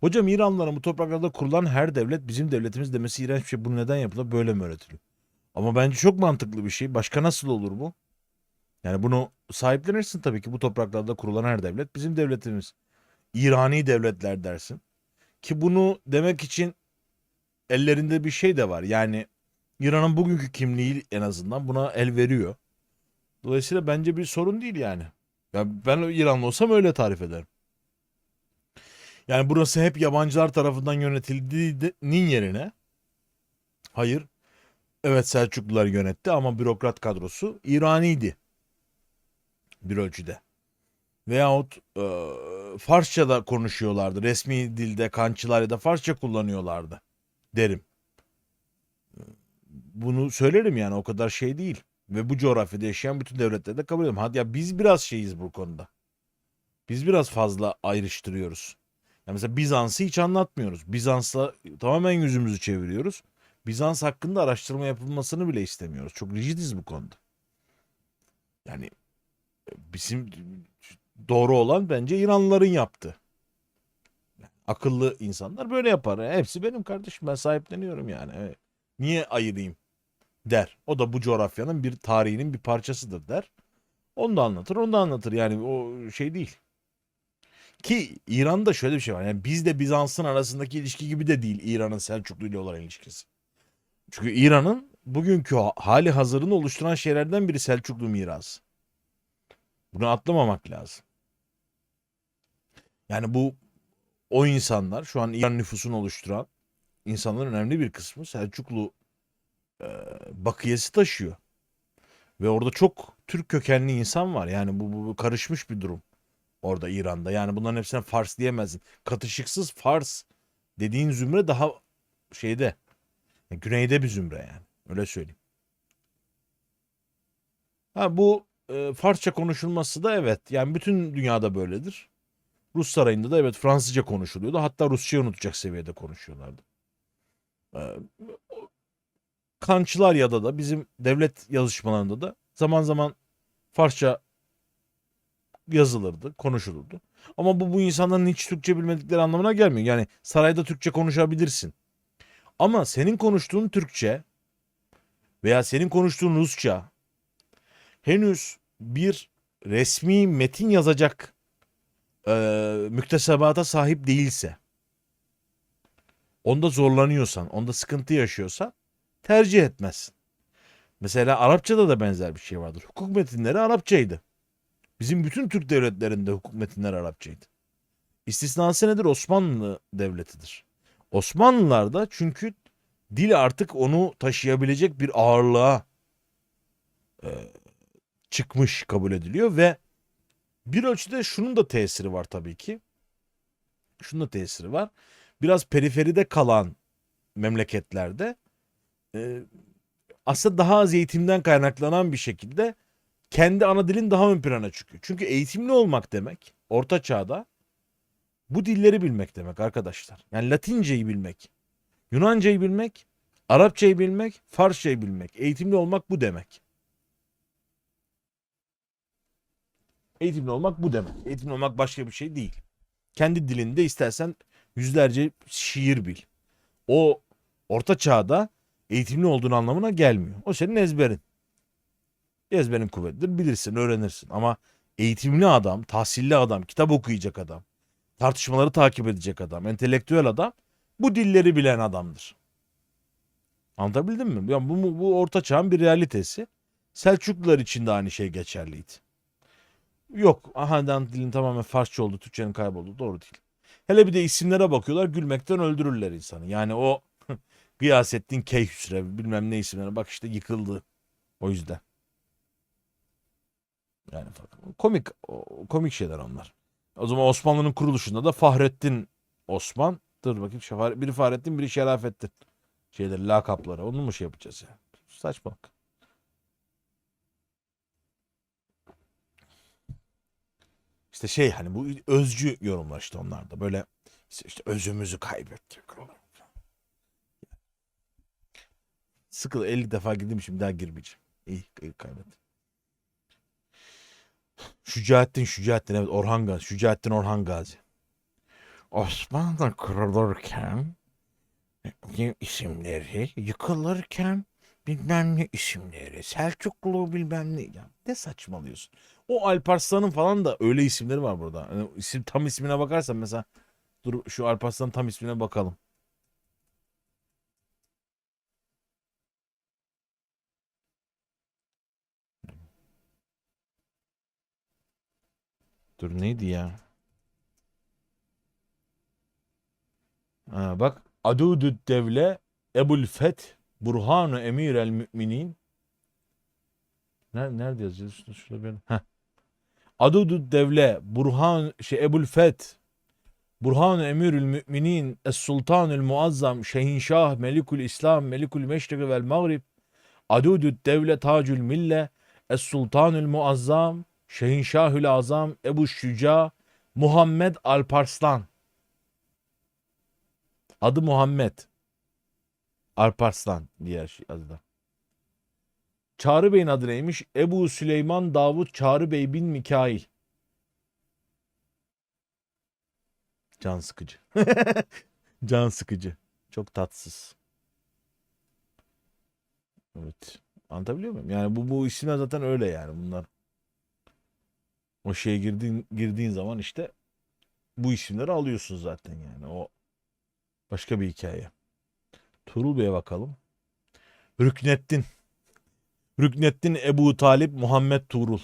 Hocam İranlıların bu topraklarda kurulan her devlet bizim devletimiz demesi iğrenç bir şey. Bu neden yapılır? Böyle mi öğretiliyor? Ama bence çok mantıklı bir şey. Başka nasıl olur bu? Yani bunu sahiplenirsin tabii ki bu topraklarda kurulan her devlet bizim devletimiz. İrani devletler dersin. Ki bunu demek için ellerinde bir şey de var. Yani İran'ın bugünkü kimliği en azından buna el veriyor. Dolayısıyla bence bir sorun değil yani. Ya ben İranlı olsam öyle tarif ederim. Yani burası hep yabancılar tarafından yönetildiğinin yerine hayır evet Selçuklular yönetti ama bürokrat kadrosu İraniydi bir ölçüde. Veyahut e, Farsça'da konuşuyorlardı. Resmi dilde kançılar ya da Farsça kullanıyorlardı derim. Bunu söylerim yani o kadar şey değil. Ve bu coğrafyada yaşayan bütün devletleri de kabul ediyorum. Hadi ya biz biraz şeyiz bu konuda. Biz biraz fazla ayrıştırıyoruz. Ya mesela Bizans'ı hiç anlatmıyoruz. Bizans'la tamamen yüzümüzü çeviriyoruz. Bizans hakkında araştırma yapılmasını bile istemiyoruz. Çok rigidiz bu konuda. Yani bizim doğru olan bence İranlıların yaptı. Akıllı insanlar böyle yapar. Hepsi benim kardeşim ben sahipleniyorum yani. Evet. Niye ayırayım der. O da bu coğrafyanın bir tarihinin bir parçasıdır der. Onu da anlatır, onu da anlatır. Yani o şey değil. Ki İran'da şöyle bir şey var. Yani bizde Bizans'ın arasındaki ilişki gibi de değil İran'ın Selçuklu ile olan ilişkisi. Çünkü İran'ın bugünkü hali hazırını oluşturan şeylerden biri Selçuklu mirası. Bunu atlamamak lazım. Yani bu o insanlar şu an İran nüfusunu oluşturan insanların önemli bir kısmı Selçuklu e, bakiyesi taşıyor. Ve orada çok Türk kökenli insan var. Yani bu, bu, bu karışmış bir durum orada İran'da. Yani bunların hepsine Fars diyemezsin. Katışıksız Fars dediğin zümre daha şeyde güneyde bir zümre yani. Öyle söyleyeyim. Ha bu e, Farsça konuşulması da evet. Yani bütün dünyada böyledir. Rus sarayında da evet Fransızca konuşuluyordu. Hatta Rusçayı unutacak seviyede konuşuyorlardı. Ee, kançılar ya da da bizim devlet yazışmalarında da zaman zaman Farsça yazılırdı, konuşulurdu. Ama bu bu insanların hiç Türkçe bilmedikleri anlamına gelmiyor. Yani sarayda Türkçe konuşabilirsin. Ama senin konuştuğun Türkçe veya senin konuştuğun Rusça henüz bir resmi metin yazacak e, müktesebata sahip değilse onda zorlanıyorsan, onda sıkıntı yaşıyorsan tercih etmezsin. Mesela Arapçada da benzer bir şey vardır. Hukuk metinleri Arapçaydı. Bizim bütün Türk devletlerinde hukuk metinleri Arapçaydı. İstisnası nedir? Osmanlı devletidir. Osmanlılarda çünkü dil artık onu taşıyabilecek bir ağırlığa e, çıkmış kabul ediliyor ve bir ölçüde şunun da tesiri var tabii ki. Şunun da tesiri var. Biraz periferide kalan memleketlerde e, aslında daha az eğitimden kaynaklanan bir şekilde kendi ana dilin daha ön plana çıkıyor. Çünkü eğitimli olmak demek orta çağda bu dilleri bilmek demek arkadaşlar. Yani Latinceyi bilmek, Yunancayı bilmek, Arapçayı bilmek, Farsçayı bilmek. Eğitimli olmak bu demek. Eğitimli olmak bu demek. Eğitimli olmak başka bir şey değil. Kendi dilinde istersen yüzlerce şiir bil. O orta çağda eğitimli olduğun anlamına gelmiyor. O senin ezberin. Ezberin kuvvetlidir. Bilirsin, öğrenirsin. Ama eğitimli adam, tahsilli adam, kitap okuyacak adam, tartışmaları takip edecek adam, entelektüel adam bu dilleri bilen adamdır. Anlatabildim mi? Yani bu, bu orta çağın bir realitesi. Selçuklular için de aynı şey geçerliydi. Yok. Ahadan dilin tamamen Farsça oldu. Türkçenin kayboldu. Doğru değil. Hele bir de isimlere bakıyorlar. Gülmekten öldürürler insanı. Yani o Gıyasettin Keyhüsrev bilmem ne isimlerine bak işte yıkıldı. O yüzden. Yani komik komik şeyler onlar. O zaman Osmanlı'nın kuruluşunda da Fahrettin Osman. Dur bakayım şafar, biri Fahrettin biri Şerafettin. Şeyleri lakapları. Onu mu şey yapacağız ya? Saçmalık. İşte şey hani bu özcü yorumlar işte onlar da böyle işte özümüzü kaybettik. Sıkıl 50 defa girdim şimdi daha girmeyeceğim. İyi kaybettim. Şücaettin Şücaettin evet Orhan Gazi. Şücaettin Orhan Gazi. Osmanlı kurulurken ne isimleri yıkılırken bilmem ne isimleri Selçuklu bilmem ne ya ne saçmalıyorsun. O Alparslan'ın falan da öyle isimleri var burada. Yani isim tam ismine bakarsan mesela dur şu Alparslan'ın tam ismine bakalım. Dur neydi ya? Ha, bak Adudü Devle Ebul Feth Burhanu Emir el Müminin Nerede, nerede yazıyor? Şurada, şurada benim. Heh. Adudü Devle Burhan şey Ebul Feth Burhanu Emirül Müminin Es Sultanül Muazzam Şehinşah Melikül İslam Melikül Meşriki vel Mağrib Adudü Devle Tacül Mille Es Sultanül Muazzam Şehinşahül Azam Ebu Şüca Muhammed Alparslan Adı Muhammed. Alparslan diğer şey adı da. Çağrı Bey'in adı neymiş? Ebu Süleyman Davut Çağrı Bey bin Mikail. Can sıkıcı. Can sıkıcı. Çok tatsız. Evet. Anlatabiliyor muyum? Yani bu bu isimler zaten öyle yani bunlar. O şeye girdiğin girdiğin zaman işte bu isimleri alıyorsun zaten yani. O Başka bir hikaye. Tuğrul Bey'e bakalım. Rükneddin. Rükneddin Ebu Talip Muhammed Tuğrul.